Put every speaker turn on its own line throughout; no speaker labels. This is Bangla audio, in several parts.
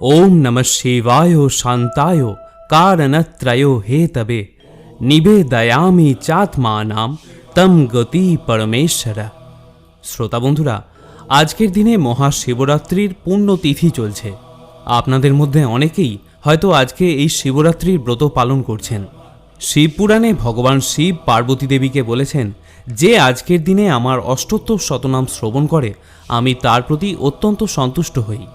ওম নম শিবায় শান্তায় কারণত্রয় হে তবে নিবেদয়ামি চাত্মানাম তম গতি পরমেশ্বর। শ্রোতা বন্ধুরা, আজকের দিনে মহাশিবরাত্রির পুণ্যতিথি চলছে। আপনাদের মধ্যে অনেকেই হয়তো আজকে এই শিবরাত্রির ব্রত পালন করছেন। শিবপুরাণে ভগবান শিব পার্বতী দেবীকে বলেছেন, যে আজকের দিনে আমার অষ্টোত্তর শতনাম শ্রবণ করে, আমি তার প্রতি অত্যন্ত সন্তুষ্ট হই।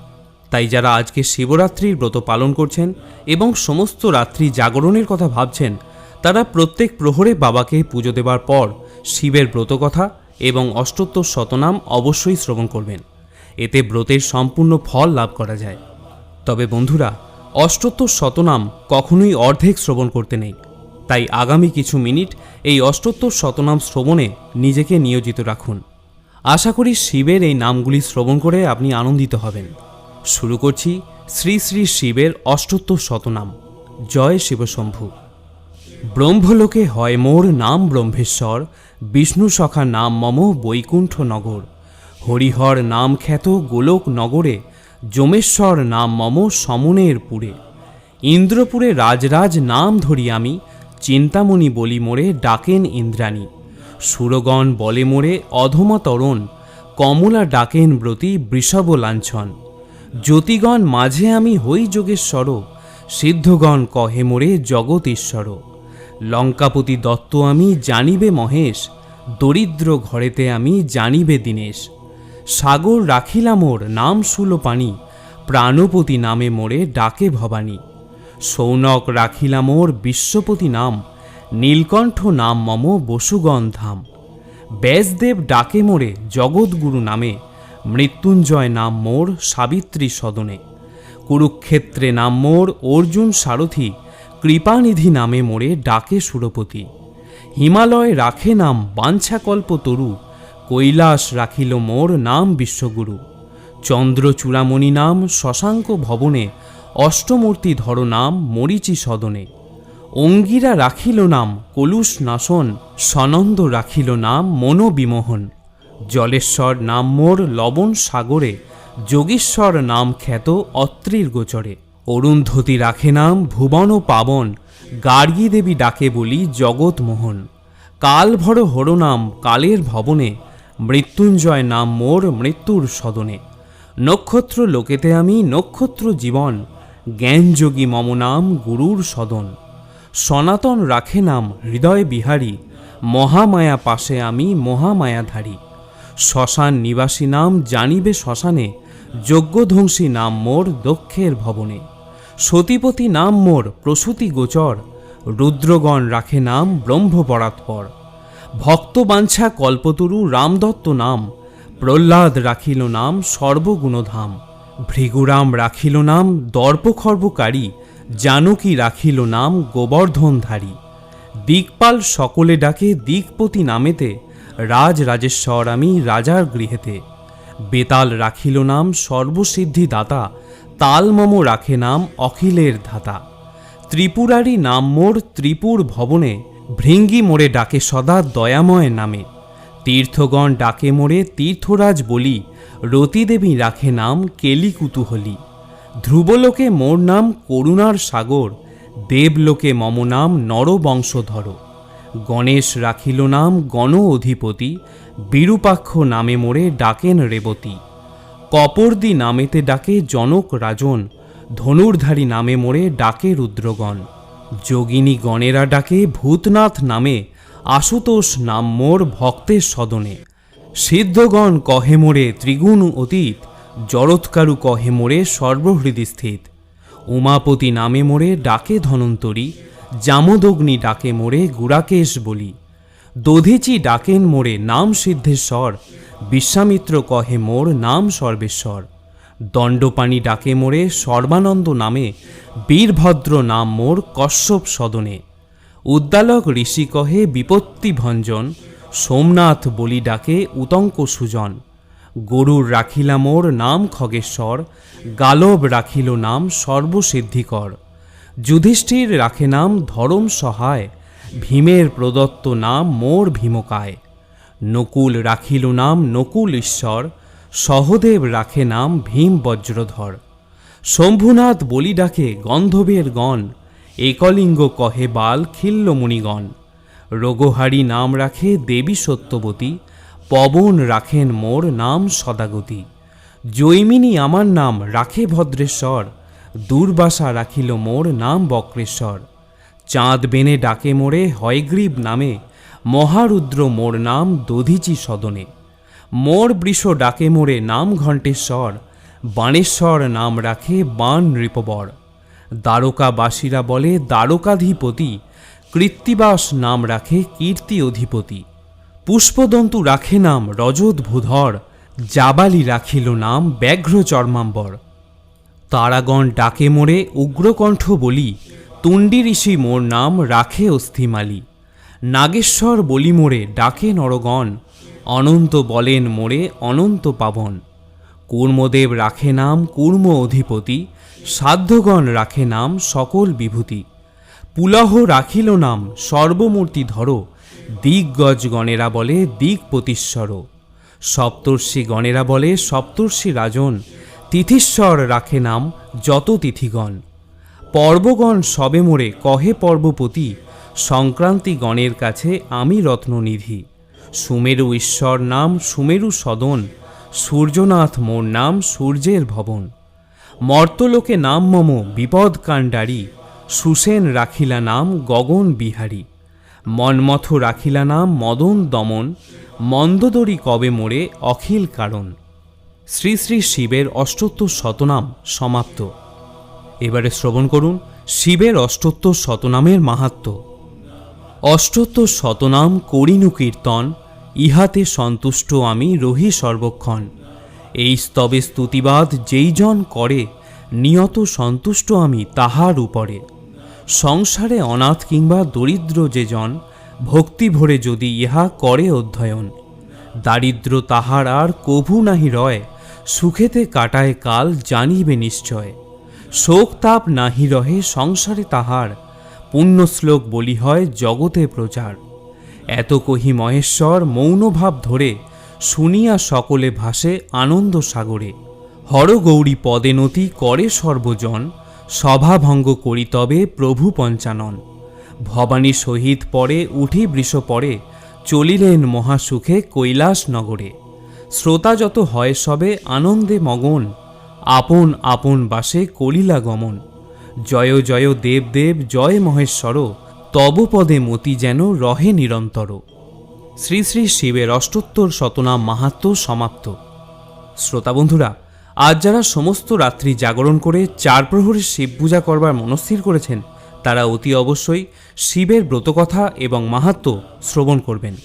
তাই যারা আজকে শিবরাত্রির ব্রত পালন করছেন এবং সমস্ত রাত্রি জাগরণের কথা ভাবছেন, তারা প্রত্যেক প্রহরে বাবাকে পুজো দেবার পর শিবের ব্রতকথা এবং অষ্টোত্তর শতনাম অবশ্যই শ্রবণ করবেন। এতে ব্রতের সম্পূর্ণ ফল লাভ করা যায়। তবে বন্ধুরা, অষ্টোত্তর শতনাম কখনোই অর্ধেক শ্রবণ করতে নেই। তাই আগামী কিছু মিনিট এই অষ্টোত্তর শতনাম শ্রবণে নিজেকে নিয়োজিত রাখুন। আশা করি শিবের এই নামগুলি শ্রবণ করে আপনি আনন্দিত হবেন। শুরু করছি শ্রী শ্রী শিবের অষ্টোত্তর শতনাম। জয় শিবশম্ভু। ব্রহ্মলোকে হয় মোর নাম ব্রহ্মেশ্বর, বিষ্ণু সখা নাম মম বৈকুণ্ঠ নগর হরিহর নাম খ্যাত গোলক নগরে যমেশ্বর নাম মম সমনের পুরে ইন্দ্রপুরে রাজরাজ নাম ধরি আমি, চিন্তামণি বলি মোরে ডাকেন ইন্দ্রাণী। সুরগণ বলে মোরে অধমা তরণ কমলা ডাকেন ব্রতী বৃষভ লাঞ্ছন। জ্যোতিগণ মাঝে আমি হই যোগেশ্বর সিদ্ধগণ কহে মোরে জগৎ ঈশ্বর। লঙ্কাপতি দত্ত আমি জানিবে মহেশ, দরিদ্র ঘরেতে আমি জানিবে দীনেশ। সাগর রাখিলাম ওর নাম শুলো পানি, প্রাণপতি নামে মোরে ডাকে ভবানী। সৌনক রাখিলাম ওর বিশ্বপতি নাম, নীলকণ্ঠ নাম মম বসুগণ ধাম। ব্যাসদেব ডাকে মোরে জগৎগুরু নামে মৃত্যুঞ্জয় নাম মোর সাবিত্রী সদনে। কুরুক্ষেত্রে নাম মোর অর্জুন সারথি, কৃপানিধি নামে মোরে ডাকে সুরপতি। হিমালয় রাখে নাম বাঞ্ছাকল্প তরু, কৈলাস রাখিল মোর নাম বিশ্বগুরু। চন্দ্রচূড়ামণি নাম শশাঙ্ক ভবনে, অষ্টমূর্তি ধর নাম মরিচি সদনে। অঙ্গিরা রাখিল নাম কলুষ নাশন সনন্দ রাখিল নাম মনোবিমোহন। জলেশ্বর নাম মোর লবণ সাগরে, যোগীশ্বর নাম খ্যাত অত্রির গোচরে। অরুন্ধতী রাখে নাম ভুবন পাবন, গার্গী দেবী ডাকে বলি জগৎমোহন কাল ভর হর নাম কালের ভবনে, মৃত্যুঞ্জয় নাম মোর মৃত্যুর সদনে। নক্ষত্র লোকেতে আমি নক্ষত্র জীবন, জ্ঞানযোগী মম নাম গুরুর সদন। সনাতন রাখে নাম হৃদয় বিহারী, মহামায়া পাশে আমি মহামায়াধারী। শ্মশান নিবাসী নাম জানিবে শ্মশানে যজ্ঞধ্বংসী নাম মোর দক্ষের ভবনে। সতীপতি নাম মোর প্রসূতি গোচর, রুদ্রগণ রাখে নাম ব্রহ্মপরাৎপর। ভক্তবাঞ্ছা কল্পতরু রামদত্ত নাম, প্রহ্লাদ রাখিল নাম সর্বগুণধাম। ভৃগুরাম রাখিল নাম দর্পখর্বকারী, জানকী রাখিল নাম গোবর্ধনধারী। দিকপাল সকলে ডাকে দিকপতি নামেতে রাজ রাজেশ্বর আমি রাজার গৃহেতে। বেতাল রাখিল নাম সর্বসিদ্ধি দাতা তালমম রাখে নাম অখিলের ধাতা। ত্রিপুরারি নাম মোর ত্রিপুর ভবনে, ভৃঙ্গি মোড়ে ডাকে সদা দয়াময় নামে। তীর্থগণ ডাকে মোড়ে তীর্থরাজ বলি, রতিদেবী রাখে নাম কেলি কুতুহলী ধ্রুবলোকে মোর নাম করুণার সাগর, দেবলোকে মম নাম নরবংশধর। গণেশ রাখিল নাম গণ অধিপতি, বিরূপাক্ষ নামে মোড়ে ডাকেন রেবতী। কপর্দি নামেতে ডাকে জনক রাজন, ধনুর্ধারী নামে মোড়ে ডাকে রুদ্রগণ। যোগিনী গণেরা ডাকে ভূতনাথ নামে, আশুতোষ নাম মোর ভক্তের সদনে। সিদ্ধগণ কহে মোড়ে ত্রিগুণ অতীত, জরৎকারু কহে মোড়ে সর্বহৃদি স্থিত। উমাপতি নামে মোড়ে ডাকে ধনন্তরী জামদগ্নি ডাকে মোড়ে গুড়াকেশ বলি। দধিচি ডাকেন মোড়ে নাম সিদ্ধেশ্বর। বিশ্বামিত্র কহে মোর নাম সর্বেশ্বর। দণ্ডপাণি ডাকে মোড়ে সর্বানন্দ নামে। বীরভদ্র নাম মোর কশ্যপ সদনে। উদ্দালক ঋষি কহে বিপত্তি ভঞ্জন। সোমনাথ বলি ডাকে উতঙ্ক সুজন। গরুর রাখিলা মোর নাম খগেশ্বর। গালব রাখিল নাম সর্বসিদ্ধিকর। যুধিষ্ঠির রাখে নাম ধরম সহায়, ভীমের প্রদত্ত নাম মোর ভীমকায়। নকুল রাখিল নাম নকুল ঈশ্বর, সহদেব রাখে নাম ভীম বজ্রধর। শম্ভুনাথ বলি ডাকে গন্ধবের গণ, একলিঙ্গ কহে বাল খিল্ল মুনিগণ। রোগহারি নাম রাখে দেবী সত্যবতী, পবন রাখেন মোর নাম সদাগতি। জৈমিনী আমার নাম রাখে ভদ্রেশ্বর দুর্বাসা রাখিল মোর নাম বক্রেশ্বর। চাঁদ বেনে ডাকে মোরে হয়গ্রীব নামে, মহারুদ্র মোর নাম দধিচি সদনে। মোর বৃষ ডাকে মোরে নাম ঘণ্টেশ্বর, বাণেশ্বর নাম রাখে বাণ নৃপবর। দ্বারকাবাসীরা বলে, দ্বারকাধিপতি, কৃত্তিবাস নাম রাখে কীর্তি অধিপতি। পুষ্পদন্তু রাখে নাম রজত ভূধর, জাবালি রাখিল নাম ব্যাঘ্র চর্মাম্বর। তারাগণ ডাকে মোরে উগ্রকণ্ঠ বলি, তুণ্ডি ঋষি মোর নাম রাখে অস্থিমালি। নাগেশ্বর বলি মোরে ডাকে নরগণ, অনন্ত বলেন মোরে অনন্ত পাবন। কূর্মদেব রাখে নাম কূর্ম অধিপতি, সাধ্যগণ রাখে নাম সকল বিভূতি। পুলহ রাখিল নাম সর্বমূর্তি ধরো দিগ্গজ গণেরা বলে দিকপতিশ্বর সপ্তর্ষি গণেরা বলে সপ্তর্ষি রাজন তিথিশ্বর রাখে নাম যত তিথিগণ। পর্বগণ সবে মোরে কহে পর্বপতি, সংক্রান্তি গণের কাছে আমি রত্ননিধি। সুমেরু ঈশ্বর নাম সুমেরু সদন, সূর্যনাথ মোর নাম সূর্যের ভবন। মর্তলোকে নাম মম বিপদ কাণ্ডারি, সুসেন রাখিলা নাম গগন বিহারী। মন্মথ রাখিলা নাম মদন দমন, মন্দদরি কবে মোরে অখিল কারণ। শ্রী শ্রী শিবের অষ্টোত্তর শতনাম সমাপ্ত। এবারে শ্রবণ করুন শিবের অষ্টোত্তর শতনামের মাহাত্ম্য অষ্টোত্তর শতনাম করিনু কীর্তন, ইহাতে সন্তুষ্ট আমি রহি সর্বক্ষণ। এই স্তবে স্তুতিবাদ যেইজন করে, নিয়ত সন্তুষ্ট আমি তাহার উপরে। সংসারে অনাথ কিংবা দরিদ্র যে জন, ভক্তি ভরে যদি ইহা করে অধ্যয়ন। দারিদ্র তাহার আর কভু নাহি রয় সুখেতে কাটায় কাল জানিবে নিশ্চয়। শোক তাপ নাহি রহে সংসারে তাহার, পুণ্যশ্লোক বলি হয় জগতে প্রচার। এত কহি মহেশ্বর মৌনভাব ধরে, শুনিয়া সকলে ভাসে আনন্দ সাগরে। হরগৌরী পদে নতি করে সর্বজন সভাভঙ্গ করি তবে প্রভু পঞ্চানন। ভবানী সহিত পরে উঠি বৃষ পরে, চলিলেন মহাসুখে কৈলাস নগরে শ্রোতা যত হয় সবে আনন্দে মগন, আপন আপন বাসে কলিলা গমন জয় জয় দেব দেব, জয় মহেশ্বর, তব পদে মতি যেন রহে নিরন্তর। শ্রী শ্রী শিবের অষ্টোত্তর শতনাম মাহাত্ম সমাপ্ত। শ্রোতা বন্ধুরা, আজ যারা সমস্ত রাত্রি জাগরণ করে চার প্রহরের শিব পূজা করবার মনস্থির করেছেন, তারা অতি অবশ্যই শিবের ব্রতকথা এবং মাহাত্ম শ্রবণ করবেন।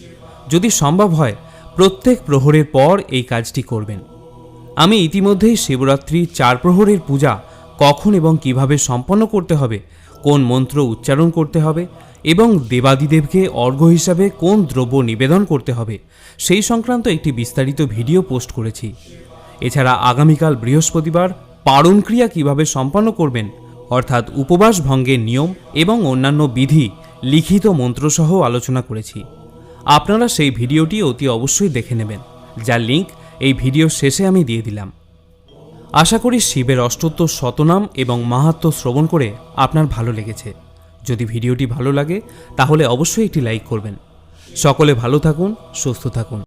যদি সম্ভব হয় প্রত্যেক প্রহরের পর এই কাজটি করবেন। আমি ইতিমধ্যেই শিবরাত্রি চার প্রহরের পূজা কখন এবং কীভাবে সম্পন্ন করতে হবে, কোন মন্ত্র উচ্চারণ করতে হবে এবং দেবাদিদেবকে অর্ঘ্য হিসাবে কোন দ্রব্য নিবেদন করতে হবে, সেই সংক্রান্ত একটি বিস্তারিত ভিডিও পোস্ট করেছি। এছাড়া আগামীকাল বৃহস্পতিবার পারণ ক্রিয়া কীভাবে সম্পন্ন করবেন, অর্থাৎ উপবাস ভঙ্গের নিয়ম এবং অন্যান্য বিধি লিখিত মন্ত্রসহ আলোচনা করেছি। আপনারা সেই ভিডিওটি অতি অবশ্যই দেখে নেবেন, যার লিঙ্ক এই ভিডিও শেষে আমি দিয়ে দিলাম। আশা করি শিবের অষ্টোত্তর শতনাম এবং মাহাত্ম শ্রবণ করে আপনার ভালো লেগেছে। যদি ভিডিওটি ভালো লাগে, তাহলে অবশ্যই একটি লাইক করবেন। সকলে ভালো থাকুন, সুস্থ থাকুন।